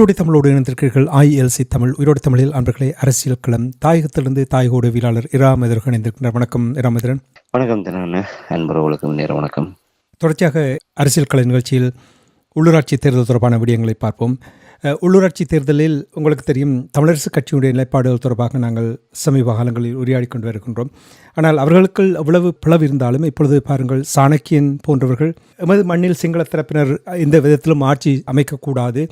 உயிரோடு தமிழோடு இணைந்திருக்கிறீர்கள். ஐஎல்சி தமிழ். உயிரோடு தமிழில் அன்பர்களே அரசியல் களம். தாயகத்திலிருந்து தாயகோடு வீராளர் இராமதர்கள் இணைந்திருக்கின்றார் வணக்கம் இராமதரன் வணக்கம் தினண்ண அன்பர்களுக்கும் நேர வணக்கம். தொடர்ச்சியாக அரசியல் கள நிகழ்ச்சியில் உள்ளூராட்சி தேர்தல் தொடர்பான விடயங்களை பார்ப்போம். உள்ளூராட்சி தேர்தலில் உங்களுக்கு தெரியும் தமிழரசு கட்சியுடைய நிலைப்பாடுகள் தொடர்பாக நாங்கள் சமீப காலங்களில் உரையாடி கொண்டு வருகின்றோம். ஆனால் அவர்களுக்குள் அவ்வளவு பிளவு இருந்தாலும் இப்பொழுது பாருங்கள் சாணக்கியன் போன்றவர்கள் எமது மண்ணில் சிங்கள தரப்பினர் எந்த விதத்திலும் ஆட்சி அமைக்கக்கூடாது.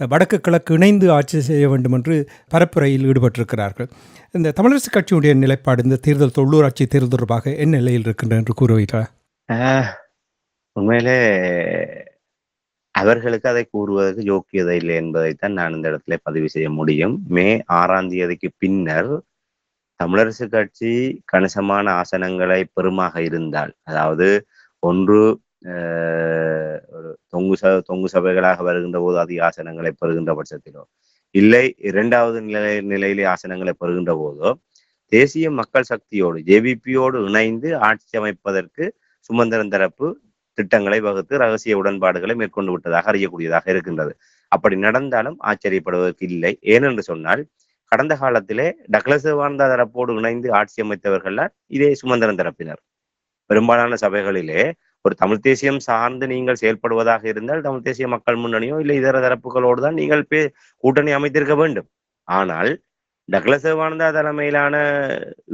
வடக்கு கிழக்கு இணைந்து ஆட்சி செய்ய வேண்டும் என்று பரப்புரையில் ஈடுபட்டிருக்கிறார்கள். இந்த தமிழரசு கட்சியுடைய நிலைப்பாடு இந்த தேர்தல் உள்ளூராட்சி தேர்தல் தொடர்பாக என்ன நிலையில் இருக்கின்றன என்று கூறுவீர்களா? ஆஹ், உண்மையிலே அவர்களுக்கு அதை கூறுவதற்கு யோக்கியதை இல்லை என்பதைத்தான் நான் இந்த இடத்துல பதிவு செய்ய முடியும். மே ஆறாம் தேதிக்கு பின்னர் தமிழரசு கட்சி கணிசமான ஆசனங்களை பெருமாக இருந்தால் அதாவது ஒன்று ஒரு தொங்கு ச தொங்கு சபைகளாக வருகின்ற போது அதிக ஆசனங்களை பெறுகின்ற பட்சத்திலோ இல்லை இரண்டாவது நிலை நிலையிலே ஆசனங்களை பெறுகின்ற போதோ தேசிய மக்கள் சக்தியோடு ஜேபிபியோடு இணைந்து ஆட்சி அமைப்பதற்கு சுமந்திரன் தரப்பு திட்டங்களை வகுத்து ரகசிய உடன்பாடுகளை மேற்கொண்டு விட்டதாக அறியக்கூடியதாக இருக்கின்றது. அப்படி நடந்தாலும் ஆச்சரியப்படுவதற்கு இல்லை. ஏனென்று சொன்னால் கடந்த காலத்திலே டக்ளஸ் வாழ்ந்த தரப்போடு இணைந்து ஆட்சி அமைத்தவர்கள் இதே சுமந்திரன் தரப்பினர். பெரும்பாலான சபைகளிலே ஒரு தமிழ் தேசியம் சார்ந்து நீங்கள் செயல்படுவதாக இருந்தால் தமிழ் தேசிய மக்கள் முன்னணியோ இல்லை இதர தரப்புகளோடு தான் நீங்கள் பே கூட்டணி அமைத்திருக்க வேண்டும். ஆனால் டக்ளஸ் சிவானந்தா தலைமையிலான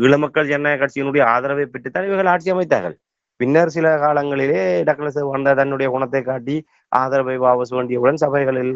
ஈழமக்கள் ஜனநாயக கட்சியினுடைய ஆதரவை பெற்றுத்தான் இவர்கள் ஆட்சி அமைத்தார்கள். பின்னர் சில காலங்களிலே டக்ளஸ் சிவானந்தா தன்னுடைய குணத்தை காட்டி ஆதரவை வாபஸ் வேண்டியவுடன் சபைகளில்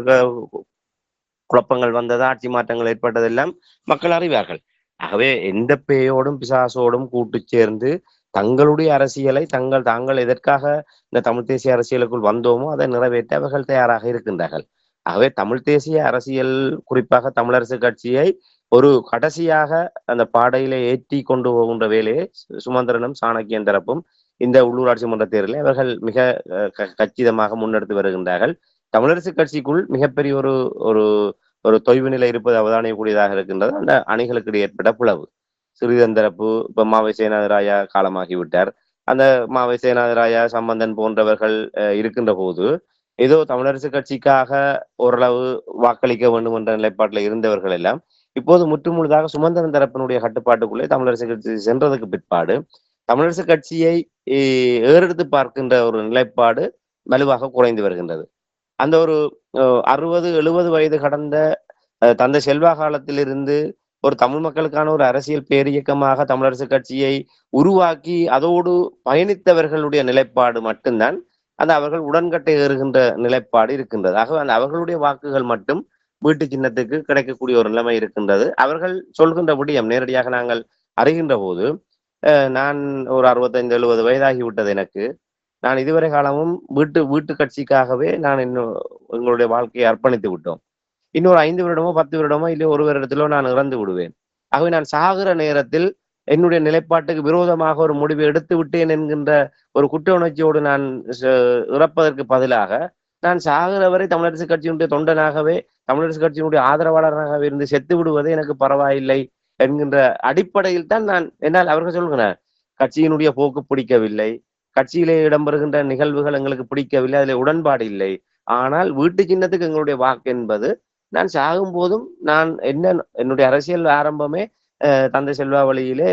குழப்பங்கள் வந்தது ஆட்சி மாற்றங்கள் ஏற்பட்டதெல்லாம் மக்கள் அறிவார்கள். ஆகவே எந்த பேயோடும் பிசாசோடும் கூட்டு சேர்ந்து தங்களுடைய அரசியலை தங்கள் தாங்கள் எதற்காக இந்த தமிழ் தேசிய அரசியலுக்குள் வந்தோமோ அதை நிறைவேற்ற அவர்கள் தயாராக இருக்கின்றார்கள். ஆகவே தமிழ் தேசிய அரசியல் குறிப்பாக தமிழரசு கட்சியை ஒரு கடைசியாக அந்த பாடையில ஏற்றி கொண்டு போகின்ற வேலையை சு- சுமந்திரனும் சாணக்கியன் தரப்பும் இந்த உள்ளூராட்சி மன்ற தேர்தலை அவர்கள் மிக அஹ், கச்சிதமாக முன்னெடுத்து வருகின்றார்கள். தமிழரசு கட்சிக்குள் மிகப்பெரிய ஒரு ஒரு ஒரு தொய்வு நிலை இருப்பது அவதானியக்கூடியதாக இருக்கின்றது. அந்த அணிகளுக்கு ஏற்பட்ட புலவு. சிறிதந்தரப்பு இப்ப மாவை சேனாதிராயா காலமாகிவிட்டார். அந்த மாவை சேனாதிராயா சம்பந்தன் போன்றவர்கள் அஹ், இருக்கின்ற போது ஏதோ தமிழரசு கட்சிக்காக ஓரளவு வாக்களிக்க வேண்டும் என்ற நிலைப்பாட்டில் இருந்தவர்கள் எல்லாம் இப்போது முற்றுமுழுதாக சுமந்திரன் தரப்பினுடைய கட்டுப்பாட்டுக்குள்ளே தமிழரசு கட்சி சென்றதுக்கு பிற்பாடு தமிழரசு கட்சியை ஏறெடுத்து பார்க்கின்ற ஒரு நிலைப்பாடு வலுவாக குறைந்து வருகின்றது. அந்த ஒரு அறுபது எழுபது வயது கடந்த தந்தை செல்வா காலத்திலிருந்து ஒரு தமிழ் மக்களுக்கான ஒரு அரசியல் பேரியக்கமாக தமிழரசு கட்சியை உருவாக்கி அதோடு பயணித்தவர்களுடைய நிலைப்பாடு மட்டும்தான் அந்த அவர்கள் உடன்கட்டை ஏறுகின்ற நிலைப்பாடு இருக்கின்றது. ஆகவே அந்த அவர்களுடைய வாக்குகள் மட்டும் வீட்டு சின்னத்துக்கு கிடைக்கக்கூடிய ஒரு நிலைமை இருக்கின்றது. அவர்கள் சொல்கின்ற விடயம் நேரடியாக நாங்கள் அறிகின்ற போது நான் ஒரு அறுபத்தைந்து எழுபது வயதாகி விட்டது எனக்கு. நான் இதுவரை காலமும் வீட்டு வீட்டு கட்சிக்காகவே நான் இன்னும் எங்களுடைய வாழ்க்கையை அர்ப்பணித்து விட்டோம். இன்னொரு ஐந்து வருடமோ பத்து வருடமோ இல்லை ஒரு வருடத்திலோ நான் இறந்து விடுவேன். ஆகவே நான் சாகிற நேரத்தில் என்னுடைய நிலைப்பாட்டுக்கு விரோதமாக ஒரு முடிவு எடுத்து விட்டேன் என்கின்ற ஒரு குற்ற உணர்ச்சியோடு நான் இறப்பதற்கு பதிலாக நான் சாகிற வரை தமிழரசு கட்சியினுடைய தொண்டனாகவே தமிழரசு கட்சியினுடைய ஆதரவாளராகவே இருந்து செத்து விடுவது எனக்கு பரவாயில்லை என்கின்ற அடிப்படையில் தான் நான் என்னால் அவர்கள் சொல்கிறேன் கட்சியினுடைய போக்கு பிடிக்கவில்லை. கட்சியிலே இடம்பெறுகின்ற நிகழ்வுகள் எங்களுக்கு பிடிக்கவில்லை. அதில் உடன்பாடு இல்லை. ஆனால் வீட்டு சின்னத்துக்கு எங்களுடைய வாக்கு என்பது நான் சாகும் போதும் நான் என்ன என்னுடைய அரசியல் ஆரம்பமே அஹ், தந்தை செல்வா வழியிலே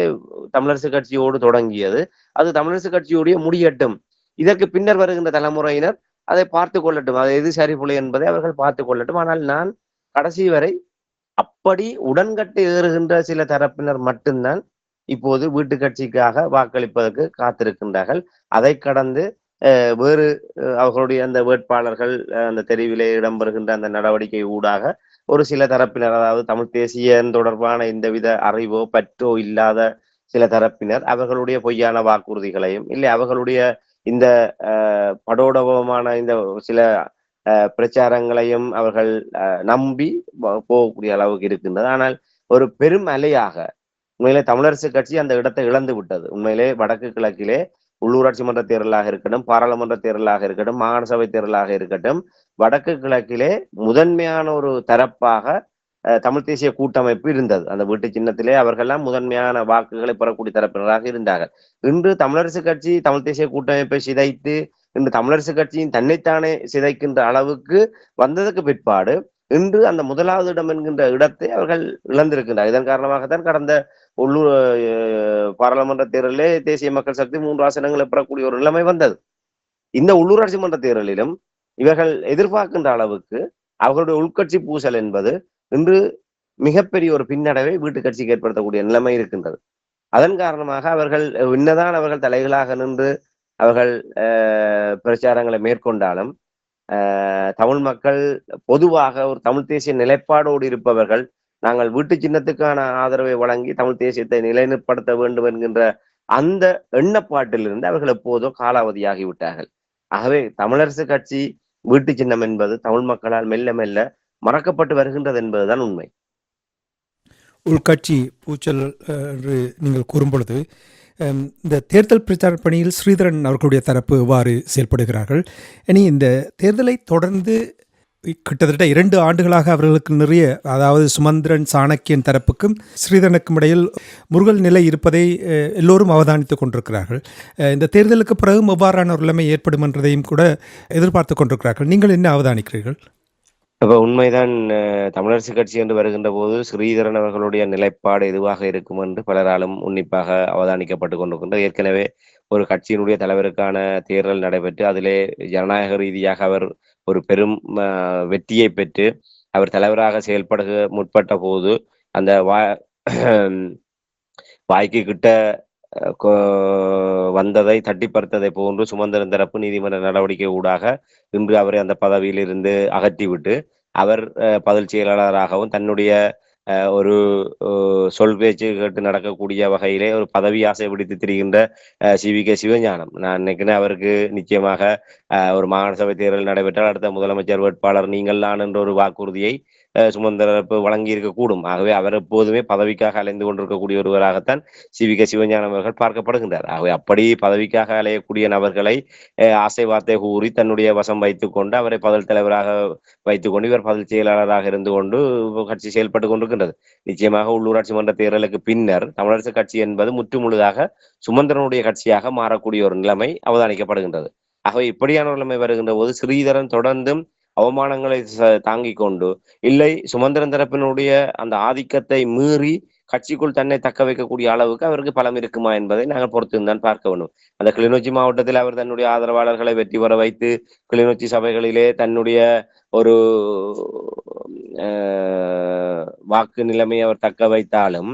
தமிழரசு கட்சியோடு தொடங்கியது. அது தமிழரசு கட்சியோடைய முடியட்டும். இதற்கு பின்னர் வருகின்ற தலைமுறையினர் அதை பார்த்து கொள்ளட்டும். அது எது சரி என்பதை அவர்கள் பார்த்து கொள்ளட்டும். ஆனால் நான் கடைசி வரை அப்படி உடன்கட்டு ஏறுகின்ற சில தரப்பினர் மட்டும்தான் இப்போது வீட்டு கட்சிக்காக வாக்களிப்பதற்கு காத்திருக்கின்றார்கள். அதை கடந்து வேறு அவர்களுடைய அந்த வேட்பாளர்கள் அஹ், அந்த தெரிவிலே இடம்பெறுகின்ற அந்த நடவடிக்கை ஊடாக ஒரு சில தரப்பினர் அதாவது தமிழ் தேசிய தொடர்பான எந்தவித அறிவோ பற்றோ இல்லாத சில தரப்பினர் அவர்களுடைய பொய்யான வாக்குறுதிகளையும் இல்லை அவர்களுடைய இந்த படோடபமான இந்த சில பிரச்சாரங்களையும் அவர்கள் அஹ், நம்பி போகக்கூடிய அளவுக்கு இருக்கின்றது. ஆனால் ஒரு பெரும் அலையாக உண்மையிலே தமிழரசு கட்சி அந்த இடத்தை இழந்து விட்டது உண்மையிலே வடக்கு கிழக்கிலே உள்ளூராட்சி மன்ற தேர்தலாக இருக்கட்டும் பாராளுமன்ற தேர்தலாக இருக்கட்டும் மாகாண சபை தேர்தலாக இருக்கட்டும் வடக்கு கிழக்கிலே முதன்மையான ஒரு தரப்பாக தமிழ் தேசிய கூட்டமைப்பு இருந்தது. அந்த வீட்டு சின்னத்திலே அவர்கள்லாம் முதன்மையான வாக்குகளை பெறக்கூடிய தரப்பினராக இருந்தார்கள். இன்று தமிழரசு கட்சி தமிழ் தேசிய கூட்டமைப்பை சிதைத்து இன்று தமிழரசு கட்சியின் தன்னைத்தானே சிதைக்கின்ற அளவுக்கு வந்ததுக்கு பிற்பாடு இன்று அந்த முதலாவது இடம் என்கின்ற இடத்தை அவர்கள் இழந்திருக்கின்றார் இதன் காரணமாகத்தான் கடந்த உள்ளூர் பாராளுமன்ற தேர்தலிலே தேசிய மக்கள் சக்தி மூன்று ஆசனங்களை பெறக்கூடிய ஒரு நிலைமை வந்தது. இந்த உள்ளூராட்சி மன்ற தேர்தலிலும் இவர்கள் எதிர்பார்க்கின்ற அளவுக்கு அவர்களுடைய உள்கட்சி பூசல் என்பது இன்று மிகப்பெரிய ஒரு பின்னடைவை வீட்டு கட்சிக்கு ஏற்படுத்தக்கூடிய நிலைமை இருக்கின்றது. அதன் காரணமாக அவர்கள் என்னதான் அவர்கள் தலைகளாக நின்று அவர்கள் அஹ், பிரச்சாரங்களை மேற்கொண்டாலும் தமிழ் மக்கள் பொதுவாக ஒரு தமிழ் தேசிய நிலைப்பாடோடு இருப்பவர்கள் நாங்கள் வீட்டு சின்னத்துக்கான ஆதரவை வழங்கி தமிழ் தேசியத்தை நிலைநிறுத்த வேண்டும் என்கின்ற அந்த எண்ணப்பாட்டிலிருந்து அவர்கள் எப்போதோ காலாவதியாகி விட்டார்கள் ஆகவே தமிழரசு கட்சி வீட்டு சின்னம் என்பது தமிழ் மக்களால் மெல்ல மெல்ல மறக்கப்பட்டு வருகின்றது என்பதுதான் உண்மை. உள்கட்சி பூச்சல் அஹ், என்று நீங்கள் கூறும்பொழுது இந்த தேர்தல் பிரச்சார பணியில் ஸ்ரீதரன் அவர்களுடைய தரப்பு எவ்வாறு செயல்படுகிறார்கள்? இனி இந்த தேர்தலை தொடர்ந்து கிட்டத்தட்ட இரண்டு ஆண்டுகளாக அவர்களுக்கு நிறைய அதாவது சுமந்திரன் சாணக்கியன் தரப்புக்கும் ஸ்ரீதரனுக்கும் இடையில் முருகல் நிலை இருப்பதை அஹ், எல்லோரும் அவதானித்துக் கொண்டிருக்கிறார்கள். அஹ், இந்த தேர்தலுக்கு பிறகு எவ்வாறான ஒரு நிலைமை ஏற்படும் என்றதையும் கூட எதிர்பார்த்து கொண்டிருக்கிறார்கள். நீங்கள் என்ன அவதானிக்கிறீர்கள்? இப்போ உண்மைதான் தமிழரசு கட்சி என்று வருகின்ற போது ஸ்ரீதரன் அவர்களுடைய நிலைப்பாடு எதுவாக இருக்கும் என்று பலராலும் உன்னிப்பாக அவதானிக்கப்பட்டு கொண்டிருக்கின்றது ஏற்கனவே ஒரு கட்சியினுடைய தலைவருக்கான தேர்தல் நடைபெற்று அதிலே ஜனநாயக ரீதியாக அவர் ஒரு பெரும் வெற்றியை பெற்று அவர் தலைவராக செயல்பட முற்பட்ட போது அந்த வா வாய்க்கு கிட்ட வந்ததை தட்டி பறித்ததை போன்று சுமந்திரன் தரப்பு நீதிமன்ற நடவடிக்கை ஊடாக இன்று அவரை அந்த பதவியிலிருந்து அகற்றிவிட்டு அவர் பதில் செயலாளராகவும் தன்னுடைய ஒரு அஹ், சொல் பேச்சு கேட்டு நடக்கக்கூடிய வகையிலே ஒரு பதவி ஆசை பிடித்து திரிகின்ற சி. வி. கே. சிவஞானம். நான் நினைக்கிறேன் அவருக்கு நிச்சயமாக அஹ், ஒரு மாகாண சபை தேர்தல் நடைபெற்றால் அடுத்த முதலமைச்சர் வேட்பாளர் நீங்கள் நான் என்ற ஒரு வாக்குறுதியை சுமந்திரப்பு வழங்கி இருக்கக்கூடும் ஆகவே அவர் எப்போதுமே பதவிக்காக அலைந்து கொண்டிருக்கக்கூடிய ஒருவராகத்தான் சி. வி. கே. சிவஞானம் அவர்கள் பார்க்கப்படுகின்றார். ஆகவே அப்படி பதவிக்காக அலையக்கூடிய நபர்களை ஆசை வார்த்தை கூறி தன்னுடைய வசம் வைத்துக் கொண்டு அவரை பதில் தலைவராக வைத்துக் கொண்டு இவர் பதில் செயலாளராக இருந்து கொண்டு கட்சி செயல்பட்டு கொண்டிருக்கின்றது. நிச்சயமாக உள்ளூராட்சி மன்ற தேர்தலுக்கு பின்னர் தமிழரசு கட்சி என்பது முற்றுமுழுதாக சுமந்திரனுடைய கட்சியாக மாறக்கூடிய ஒரு நிலைமை அவதானிக்கப்படுகின்றது. ஆகவே இப்படியான ஒரு நிலைமை வருகின்ற போது ஸ்ரீதரன் தொடர்ந்தும் அவமானங்களை ச- தாங்கிக் கொண்டு இல்லை சுமந்திரன் தரப்பினுடைய அந்த ஆதிக்கத்தை மீறி கட்சிக்குள் தன்னை தக்க வைக்கக்கூடிய அளவுக்கு அவருக்கு பலம் இருக்குமா என்பதை நாங்கள் பொறுத்திருந்தான் பார்க்க வேண்டும். அந்த கிளிநொச்சி மாவட்டத்தில் அவர் தன்னுடைய ஆதரவாளர்களை வெற்றி பெற வைத்து கிளிநொச்சி சபைகளிலே தன்னுடைய ஒரு வாக்கு நிலைமையை அவர் தக்க வைத்தாலும்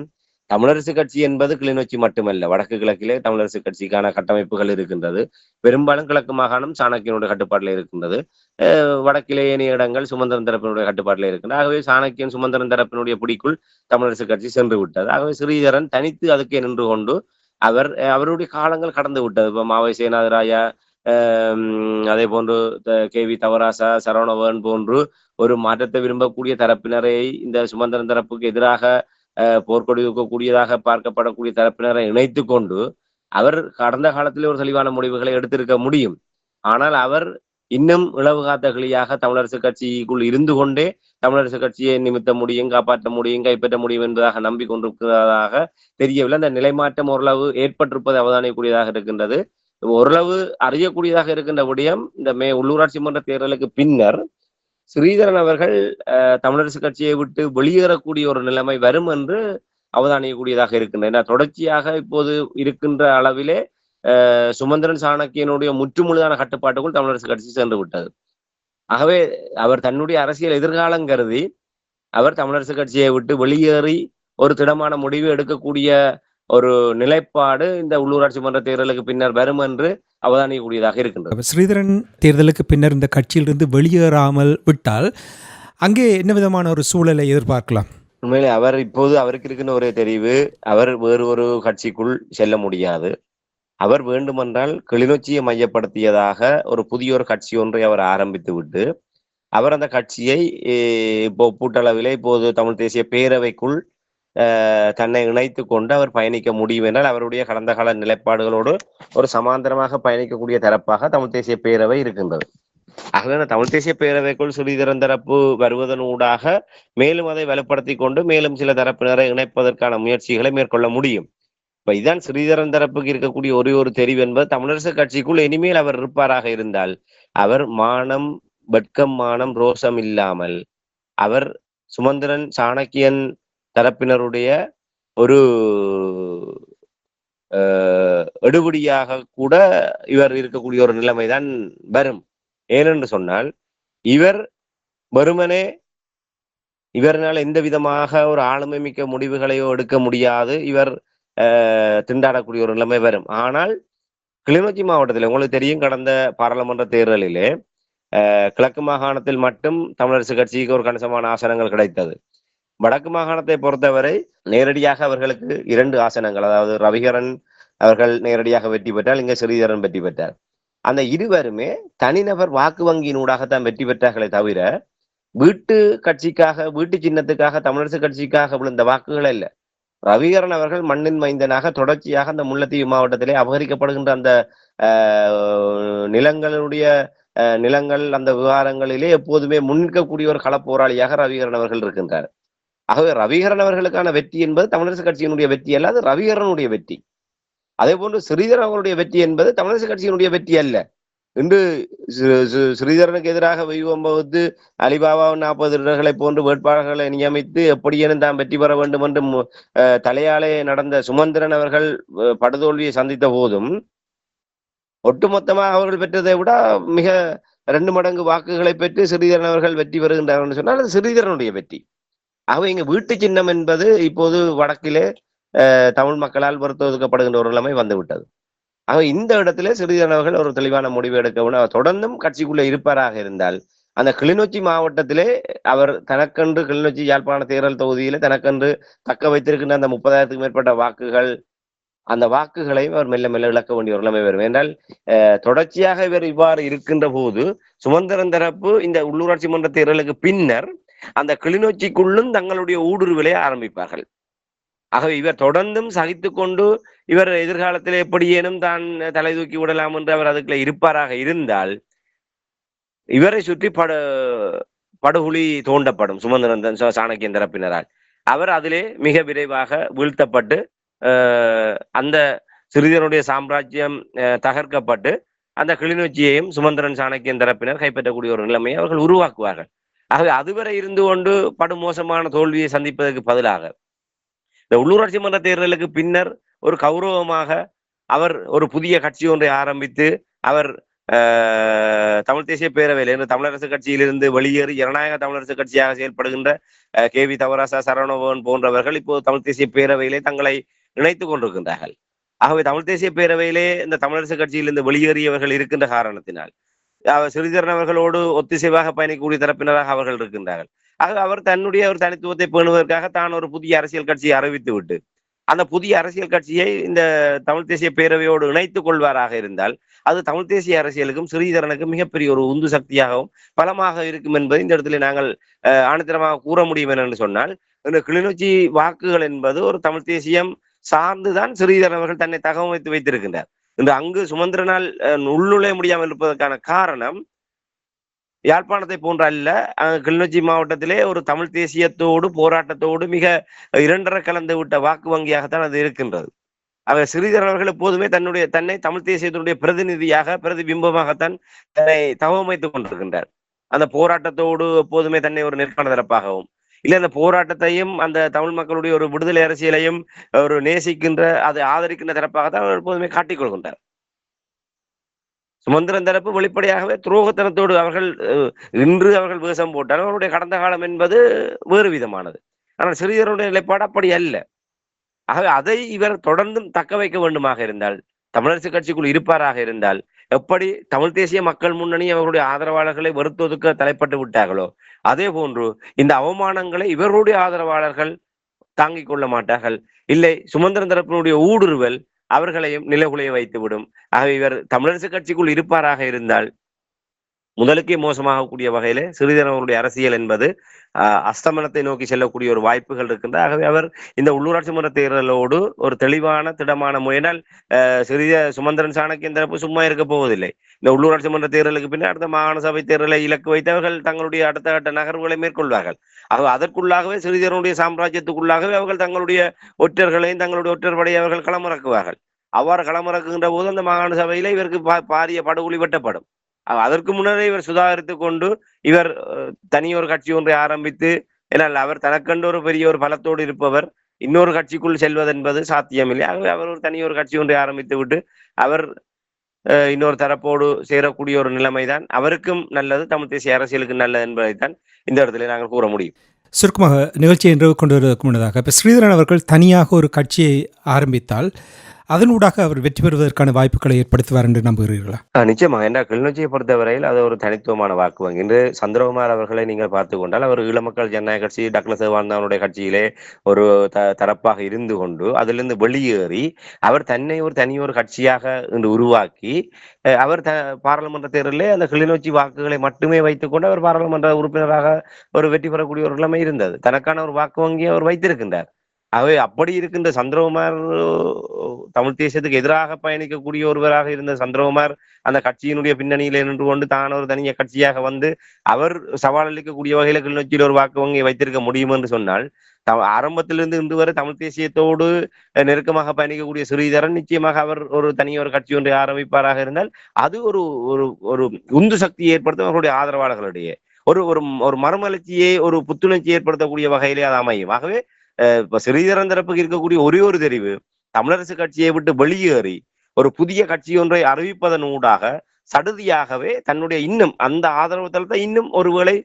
தமிழரசு கட்சி என்பது கிளிநொச்சி மட்டுமல்ல. வடக்கு கிழக்கிலே தமிழரசு கட்சிக்கான கட்டமைப்புகள் இருக்கின்றது. பெரும்பாலும் கிழக்கு மாகாணம் சாணக்கியனுடைய கட்டுப்பாட்டில் இருக்கின்றது. அஹ், வடக்கிலே ஏனைய இடங்கள் சுமந்திரன் தரப்பினுடைய கட்டுப்பாட்டில் இருக்கின்றன. ஆகவே சாணக்கியன் சுமந்திரன் தரப்பினுடைய பிடிக்குள் தமிழரசு கட்சி சென்று விட்டது. ஆகவே ஸ்ரீதரன் தனித்து அதுக்கே நின்று கொண்டு அவர் அஹ், அவருடைய காலங்கள் கடந்து விட்டது. இப்போ மாவை சேனாதிராயா அதே போன்று கே வி தவராசா சரவணவன் போன்று ஒரு மாற்றத்தை விரும்பக்கூடிய தரப்பினரை இந்த சுமந்திரன் தரப்புக்கு எதிராக போர்க்கொடி தூக்கக்கூடியதாக பார்க்கப்படக்கூடிய தரப்பினரை இணைத்து கொண்டு அவர் கடந்த காலத்தில் ஒரு தெளிவான முடிவுகளை எடுத்திருக்க முடியும். ஆனால் அவர் இன்னும் இளவு காத்த கிளியாக தமிழரசு கட்சிக்குள் இருந்து கொண்டே தமிழரசு கட்சியை நிமித்த முடியும் காப்பாற்ற முடியும் கைப்பற்ற முடியும் என்பதாக நம்பிக்கொண்டிருக்கிறதாக தெரியவில்லை. அந்த நிலைமாற்றம் ஓரளவு ஏற்பட்டிருப்பது அவதானிக்கூடியதாக இருக்கின்றது. ஓரளவு அறியக்கூடியதாக இருக்கின்ற விடயம் இந்த மே உள்ளூராட்சி மன்ற தேர்தலுக்கு பின்னர் ஸ்ரீதரன் அவர்கள் தமிழரசு கட்சியை விட்டு வெளியேறக்கூடிய ஒரு நிலைமை வரும் என்று அவதானியக்கூடியதாக இருக்கின்றன. ஏன்னா தொடர்ச்சியாக இப்போது இருக்கின்ற அளவிலே சுமந்திரன் சாணக்கியனுடைய முற்றுமுழுதான கட்டுப்பாட்டுக்குள் தமிழரசு கட்சி சென்று விட்டது. ஆகவே அவர் தன்னுடைய அரசியல் எதிர்காலம் கருதி அவர் தமிழரசு கட்சியை விட்டு வெளியேறி ஒரு திடமான முடிவு எடுக்கக்கூடிய ஒரு நிலைப்பாடு இந்த உள்ளூராட்சி மன்ற தேர்தலுக்கு பின்னர் வரும் என்று அவதானியக்கூடியதாக இருக்கின்றது. ஸ்ரீதரன் தேர்தலுக்கு பின்னர் இந்த கட்சியிலிருந்து வெளியேறாமல் விட்டால் அங்கே என்ன விதமான ஒரு சூழலை எதிர்பார்க்கலாம்? உண்மையிலே அவர் இப்போது அவருக்கு இருக்கின்ற ஒரு தெரிவு அவர் வேறு ஒரு கட்சிக்குள் செல்ல முடியாது. அவர் வேண்டுமென்றால் கிளிநொச்சியை மையப்படுத்தியதாக ஒரு புதிய ஒரு கட்சி ஒன்றை அவர் ஆரம்பித்து விட்டு அவர் அந்த கட்சியை இப்போ பூட்டளவிலே இப்போது தமிழ் தேசிய பேரவைக்குள் தன்னை இணைத்து கொண்டு அவர் பயணிக்க முடியும் என்றால் அவருடைய கடந்த கால நிலைப்பாடுகளோடு ஒரு சமாந்தரமாக பயணிக்கக்கூடிய தரப்பாக தமிழ் தேசிய பேரவை இருக்கின்றது. ஆகவே தமிழ்த் தமிழ் தேசிய பேரவைக்குள் ஸ்ரீதரன் தரப்பு வருவதனூடாக மேலும் அதை வலுப்படுத்தி கொண்டு மேலும் சில தரப்பினரை இணைப்பதற்கான முயற்சிகளை மேற்கொள்ள முடியும். இப்ப இதான் ஸ்ரீதரன் தரப்புக்கு இருக்கக்கூடிய ஒரே ஒரு தெரிவு என்பது தமிழரசு கட்சிக்குள் இனிமேல் அவர் இருப்பாராக இருந்தால் அவர் மானம் வெட்கம் மானம் ரோஷம் இல்லாமல் அவர் சுமந்திரன் சாணக்கியன் தரப்பினருடைய ஒரு எடுபடியாக கூட இவர் இருக்கக்கூடிய ஒரு நிலைமைதான் வரும். ஏனென்று சொன்னால் இவர் வெறுமனே இவரால் எந்த விதமாக ஒரு ஆளுமை மிக்க முடிவுகளையோ எடுக்க முடியாது. இவர் திண்டாடக்கூடிய ஒரு நிலைமை வரும். ஆனால் கிளிநொச்சி மாவட்டத்தில் உங்களுக்கு தெரியும் கடந்த பாராளுமன்ற தேர்தலிலே கிழக்கு மாகாணத்தில் மட்டும் தமிழரசு கட்சிக்கு ஒரு கணிசமான ஆசனங்கள் கிடைத்தது. வடக்கு மாகாணத்தை பொறுத்தவரை நேரடியாக அவர்களுக்கு இரண்டு ஆசனங்கள் அதாவது ரவிகரன் அவர்கள் நேரடியாக வெற்றி பெற்றால் இங்க ஸ்ரீதரன் வெற்றி பெற்றார். அந்த இருவருமே தனிநபர் வாக்கு வங்கியினூடாகத்தான் வெற்றி பெற்றார்களே தவிர வீட்டு கட்சிக்காக வீட்டு சின்னத்துக்காக தமிழரசு கட்சிக்காக விழுந்த வாக்குகள் அல்ல. ரவிகரன் அவர்கள் மண்ணின் மைந்தனாக தொடர்ச்சியாக அந்த முல்லைத்தீவு மாவட்டத்திலே அபகரிக்கப்படுகின்ற அந்த ஆஹ், நிலங்களுடைய நிலங்கள் அந்த விவகாரங்களிலே எப்போதுமே முன்னிற்கக்கூடிய ஒரு களப்போராளியாக ரவிகரன் அவர்கள் இருக்கின்றார். ஆகவே ரவிகரன் அவர்களுக்கான வெற்றி என்பது தமிழரசு கட்சியினுடைய வெற்றி அல்ல அது ரவிகரனுடைய வெற்றி. அதே போன்று ஸ்ரீதரன் அவர்களுடைய வெற்றி என்பது தமிழரசு கட்சியினுடைய வெற்றி அல்ல. இன்று ஸ்ரீதரனுக்கு எதிராக வைவம் வகுத்து அலிபாபா நாற்பது இடர்களை போன்று வேட்பாளர்களை நியமித்து எப்படியேனும் தாம் வெற்றி பெற வேண்டும் என்று அஹ் தலையாலே நடந்த சுமந்திரன் அவர்கள் படுதோல்வியை சந்தித்த போதும் ஒட்டுமொத்தமாக அவர்கள் பெற்றதை விட மிக ரெண்டு மடங்கு வாக்குகளை பெற்று ஸ்ரீதரன் அவர்கள் வெற்றி பெறுகின்றார்கள் சொன்னால் அது ஸ்ரீதரனுடைய வெற்றி. ஆகவே இங்க வீட்டு சின்னம் என்பது இப்போது வடக்கிலே தமிழ் மக்களால் பொறுத்து ஒதுக்கப்படுகின்ற ஒரு நிலைமை வந்துவிட்டது. ஆக இந்த இடத்திலே ஸ்ரீதரன் ஒரு தெளிவான முடிவு எடுக்க அவர் தொடர்ந்தும் கட்சிக்குள்ளே இருப்பாராக இருந்தால் அந்த கிளிநொச்சி மாவட்டத்திலே அவர் தனக்கென்று கிளிநொச்சி யாழ்ப்பாண தேர்தல் தொகுதியில தனக்கென்று தக்க வைத்திருக்கின்ற அந்த முப்பதாயிரத்துக்கு மேற்பட்ட வாக்குகள் அந்த வாக்குகளையும் அவர் மெல்ல மெல்ல இழக்க வேண்டிய ஒரு நிலைமை வரும். என்றால் அஹ், தொடர்ச்சியாக இவர் இவ்வாறு இருக்கின்ற போது சுமந்திரன் தரப்பு இந்த உள்ளூராட்சி மன்ற தேர்தலுக்கு பின்னர் அந்த கிளிநொச்சிக்குள்ளும் தங்களுடைய ஊடுருவலை ஆரம்பிப்பார்கள். ஆகவே இவர் தொடர்ந்தும் சகித்து கொண்டு இவர் எதிர்காலத்தில் எப்படியேனும் தான் தலை தூக்கி விடலாம் என்று அவர் அதுக்குள்ள இருப்பாராக இருந்தால் இவரை சுற்றி படு படுகுழி தோண்டப்படும் சுமந்திரன் தன் சாணக்கியன் தரப்பினரால். அவர் அதிலே மிக விரைவாக வீழ்த்தப்பட்டு அந்த சிறிதனுடைய சாம்ராஜ்யம் அஹ், தகர்க்கப்பட்டு அந்த கிளிநொச்சியையும் சுமந்திரன் சாணக்கியன் தரப்பினர் கைப்பற்றக்கூடிய ஒரு நிலைமையை அவர்கள் உருவாக்குவார்கள். ஆகவே அதுவரை இருந்து கொண்டு படுமோசமான தோல்வியை சந்திப்பதற்கு பதிலாக இந்த உள்ளூராட்சி மன்ற தேர்தலுக்கு பின்னர் ஒரு கௌரவமாக அவர் ஒரு புதிய கட்சி ஒன்றை ஆரம்பித்து அவர் ஆஹ், தமிழ் தேசிய பேரவையில் இருந்து தமிழரசு கட்சியிலிருந்து வெளியேறி ஜனநாயக தமிழரசு கட்சியாக செயல்படுகின்ற கே வி தவராசா சரவணபவன் போன்றவர்கள் இப்போது தமிழ் தேசிய பேரவையிலே தங்களை இணைத்துக் கொண்டிருக்கின்றார்கள். ஆகவே தமிழ் தேசிய பேரவையிலே இந்த தமிழரசு கட்சியிலிருந்து வெளியேறியவர்கள் இருக்கின்ற காரணத்தினால் சிறிதரன் அவர்களோடு ஒத்திசைவாக பயணிக்கக்கூடிய தரப்பினராக அவர்கள் இருக்கின்றார்கள். ஆக அவர் தன்னுடைய ஒரு தனித்துவத்தை பேணுவதற்காக தான் ஒரு புதிய அரசியல் கட்சியை அறிவித்து விட்டு அந்த புதிய அரசியல் கட்சியை இந்த தமிழ் தேசிய பேரவையோடு இணைத்துக் கொள்வாராக இருந்தால் அது தமிழ் தேசிய அரசியலுக்கும் ஸ்ரீதரனுக்கும் மிகப்பெரிய ஒரு உந்து சக்தியாகவும் பலமாக இருக்கும் என்பதை இந்த இடத்துல நாங்கள் அஹ், ஆணித்தரமாக கூற முடியும் என்று சொன்னால் இந்த கிளிநொச்சி வாக்குகள் என்பது ஒரு தமிழ் தேசியம் சார்ந்துதான் ஸ்ரீதரன் அவர்கள் தன்னை தகவமைத்து வைத்திருக்கின்றார். இன்று அங்கு சுமந்திரனால் அஹ், உள்நுழைய முடியாமல் இருப்பதற்கான காரணம் யாழ்ப்பாணத்தை போன்ற அல்ல. கிளிநொச்சி மாவட்டத்திலே ஒரு தமிழ் தேசியத்தோடு போராட்டத்தோடு மிக இரண்டரை கலந்து விட்ட வாக்கு வங்கியாகத்தான் அது இருக்கின்றது. அவர் சிறிதர் அவர்கள் எப்போதுமே தன்னுடைய தன்னை தமிழ் தேசியத்தினுடைய பிரதிநிதியாக பிரதிபிம்பமாகத்தான் தன்னை தவமைத்துக் கொண்டிருக்கின்றார். அந்த போராட்டத்தோடு எப்போதுமே தன்னை ஒரு நிற்பான தரப்பாகவும் இல்ல அந்த போராட்டத்தையும் அந்த தமிழ் மக்களுடைய ஒரு விடுதலை அரசியலையும் ஒரு நேசிக்கின்ற அதை ஆதரிக்கின்ற தரப்பாகத்தான் அவர் எப்போதுமே காட்டிக்கொள்கின்றார் சுமந்திரன் தரப்பு வெளிப்படையாகவே துரோகத்தனத்தோடு அவர்கள் இன்று அவர்கள் வேஷம் போட்டால் அவருடைய கடந்த காலம் என்பது வேறு விதமானது. ஆனால் சிறியருடைய நிலைப்பாடு அப்படி அல்ல. ஆகவே அதை இவர் தொடர்ந்தும் தக்க வைக்க வேண்டுமாக இருந்தால் தமிழரசு கட்சிக்குள் இருப்பாராக இருந்தால் எப்படி தமிழ் தேசிய மக்கள் முன்னணி அவருடைய ஆதரவாளர்களை வெறுத்தொதுக்க தலைப்பட்டு விட்டார்களோ அதே போன்று இந்த அவமானங்களை இவருடைய ஆதரவாளர்கள் தாங்கிக் கொள்ள மாட்டார்கள். இல்லை சுமந்திரன் தரப்பினுடைய ஊடுருவல் அவர்களையும் நிலகுலைய வைத்துவிடும். ஆகவே இவர் தமிழரசு கட்சிக்குள் இருப்பாராக இருந்தால் முதலுக்கே மோசமாகக்கூடிய வகையிலே சிறிதரன் அவருடைய அரசியல் என்பது ஆஹ், அஸ்தமனத்தை நோக்கி செல்லக்கூடிய ஒரு வாய்ப்புகள் இருக்கின்ற ஆகவே அவர் இந்த உள்ளூராட்சி மன்ற தேர்தலோடு ஒரு தெளிவான திடமான முயனால் சிறிய சுமந்திரன் சாணக்கியன் தரப்பு சும்மா இருக்க போவதில்லை. இந்த உள்ளூராட்சி மன்ற தேர்தலுக்கு பின்னர் அடுத்த மாகாண சபை தேர்தலை இலக்கு வைத்தவர்கள் தங்களுடைய அடுத்த கட்ட நகர்வுகளை மேற்கொள்வார்கள். ஆகவே அதற்குள்ளாகவே சிறிதரனுடைய சாம்ராஜ்யத்துக்குள்ளாகவே அவர்கள் தங்களுடைய ஒற்றர்களையும் தங்களுடைய ஒற்றர் படையை அவர்கள் களமிறக்குவார்கள். அவ்வாறு களமிறக்குகின்ற போது அந்த மாகாண சபையில இவருக்கு பா- பாரிய படுகொலி வெட்டப்படும். அதற்கு முன்னரே இவர் சுதாகரித்து கொண்டு இவர் தனியொரு கட்சி ஒன்றை ஆரம்பித்து ஏனால் அவர் தனக்கண்டு ஒரு பெரிய ஒரு பலத்தோடு இருப்பவர் இன்னொரு கட்சிக்குள் செல்வதென்பது சாத்தியமில்லை. ஆகவே அவர் ஒரு தனியொரு கட்சி ஒன்றை ஆரம்பித்து விட்டு அவர் இன்னொரு தரப்போடு சேரக்கூடிய ஒரு நிலைமைதான். அவருக்கும் நல்லது தமிழ் தேசிய அரசியலுக்கு நல்லது என்பதைத்தான் இந்த இடத்துல நாங்கள் கூற முடியும். சுருக்கமாக நிகழ்ச்சியை நிறைவு கொண்டு வருவதற்கு முன்னதாக இப்போ ஸ்ரீதரன் அவர்கள் தனியாக ஒரு கட்சியை ஆரம்பித்தால் அதனூடாக அவர் வெற்றி பெறுவதற்கான வாய்ப்புகளை ஏற்படுத்துவார் என்று நம்புகிறீர்களா? நிச்சயமா. என்ற கிளிநொச்சியை பொறுத்தவரையில் அது ஒரு தனித்துவமான வாக்கு வங்கி. இன்று சந்திரகுமார் அவர்களை நீங்கள் பார்த்து கொண்டால் அவர் ஈழமக்கள் ஜனநாயக கட்சி டக்ளஸ் வாழ்ந்தவனுடைய கட்சியிலே ஒரு த தரப்பாக இருந்து கொண்டு அதிலிருந்து வெளியேறி அவர் தன்னை ஒரு தனியொரு கட்சியாக இன்று உருவாக்கி அவர் பாராளுமன்ற தேர்தலிலே அந்த கிளிநொச்சி வாக்குகளை மட்டுமே வைத்துக்கொண்டு அவர் பாராளுமன்ற உறுப்பினராக ஒரு வெற்றி பெறக்கூடிய ஒரு நிலைமை இருந்தது. தனக்கான ஒரு வாக்கு வங்கியை அவர் வைத்திருக்கின்றார். ஆகவே அப்படி இருக்கின்ற சந்திரகுமார் தமிழ் தேசியத்துக்கு எதிராக பயணிக்கக்கூடிய ஒருவராக இருந்த சந்திரகுமார் அந்த கட்சியினுடைய பின்னணியில நின்று கொண்டு தான் ஒரு தனிய கட்சியாக வந்து அவர் சவால் அளிக்கக்கூடிய வகையில கிளிநொச்சியில் ஒரு வாக்கு வங்கி வைத்திருக்க முடியும் என்று சொன்னால் ஆரம்பத்திலிருந்து இன்று வரை தமிழ் தேசியத்தோடு நெருக்கமாக பயணிக்கக்கூடிய ஸ்ரீதரன் நிச்சயமாக அவர் ஒரு தனி ஒரு கட்சி ஒன்றை ஆரம்பிப்பாராக இருந்தால் அது ஒரு ஒரு ஒரு உந்து சக்தியை ஏற்படுத்தும் அவருடைய ஆதரவாளர்களுடைய. ஒரு ஒரு ஒரு மறுமலர்ச்சியை ஒரு புத்துணர்ச்சி ஏற்படுத்தக்கூடிய வகையிலே அது அமையும். ஆகவே இப்ப ஸ்ரீதரன் தரப்புக்கு இருக்கக்கூடிய ஒரே ஒரு தெரிவு தமிழரசு கட்சியை விட்டு வெளியேறி ஒரு புதிய கட்சி ஒன்றை அறிவிப்பதன் ஊடாக சடுதியாகவே தன்னுடைய இன்னும் அந்த ஆதரவு தளத்தை இன்னும் ஒருவேளை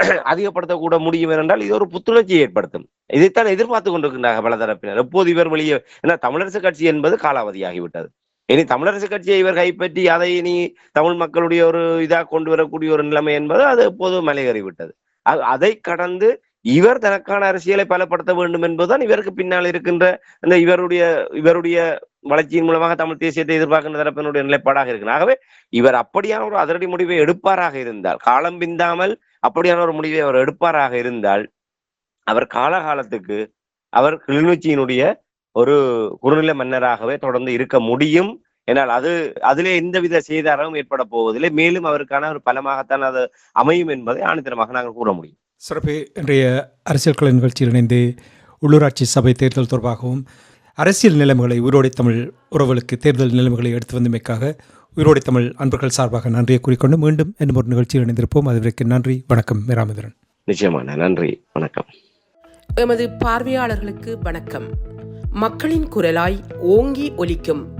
அதிகப்படுத்தக்கூட முடியும் என்றால் இது ஒரு புத்துணர்ச்சியை ஏற்படுத்தும். இதைத்தான் எதிர்பார்த்து கொண்டிருக்கின்றார்கள் பல தரப்பினர். எப்போது இவர் வெளியே ஏன்னா தமிழரசு கட்சி என்பது காலாவதியாகிவிட்டது. இனி தமிழரசு கட்சியை இவர் கைப்பற்றி அதை இனி தமிழ் மக்களுடைய ஒரு இதா கொண்டு வரக்கூடிய ஒரு நிலைமை என்பது அது எப்போதும் மலையேறிவிட்டது. அதை கடந்து இவர் தனக்கான அரசியலை பலப்படுத்த வேண்டும் என்பதுதான் இவருக்கு பின்னால் இருக்கின்ற அந்த இவருடைய இவருடைய வளர்ச்சியின் மூலமாக தமிழ் தேசியத்தை எதிர்பார்க்கின்ற தரப்பினுடைய நிலைப்பாடாக இருக்கிறது ஆகவே இவர் அப்படியான ஒரு அதிரடி முடிவை எடுப்பாராக இருந்தால் காலம் பிந்தாமல் அப்படியான ஒரு முடிவை அவர் எடுப்பாராக இருந்தால் அவர் காலகாலத்துக்கு அவர் கிளிநொச்சியினுடைய ஒரு குறுநிலை மன்னராகவே தொடர்ந்து இருக்க முடியும். என்னால் அது அதிலே எந்தவித சேதாரமும் ஏற்பட போவதில்லை. மேலும் அவருக்கான ஒரு பலமாகத்தான் அது அமையும் என்பதை ஆணித்தரமாக நாங்கள் கூற முடியும். சிறப்பு இன்றைய அரசியல் கலை நிகழ்ச்சியில் இணைந்து உள்ளூராட்சி சபை தேர்தல் தொடர்பாகவும் அரசியல் நிலைமைகளை உயிரோடை தமிழ் உறவுகளுக்கு தேர்தல் நிலைமைகளை எடுத்து வந்தமைக்காக உயிரோடை தமிழ் அன்பர்கள் சார்பாக நன்றியை கூறிக்கொண்டு மீண்டும் இன்னும் ஒரு நிகழ்ச்சியில் இணைந்திருப்போம். அதுவரைக்கு நன்றி வணக்கம் மீராமதுரன். நிச்சயமான நன்றி வணக்கம். எமது பார்வையாளர்களுக்கு வணக்கம். மக்களின் குரலாய் ஓங்கி ஒலிக்கும்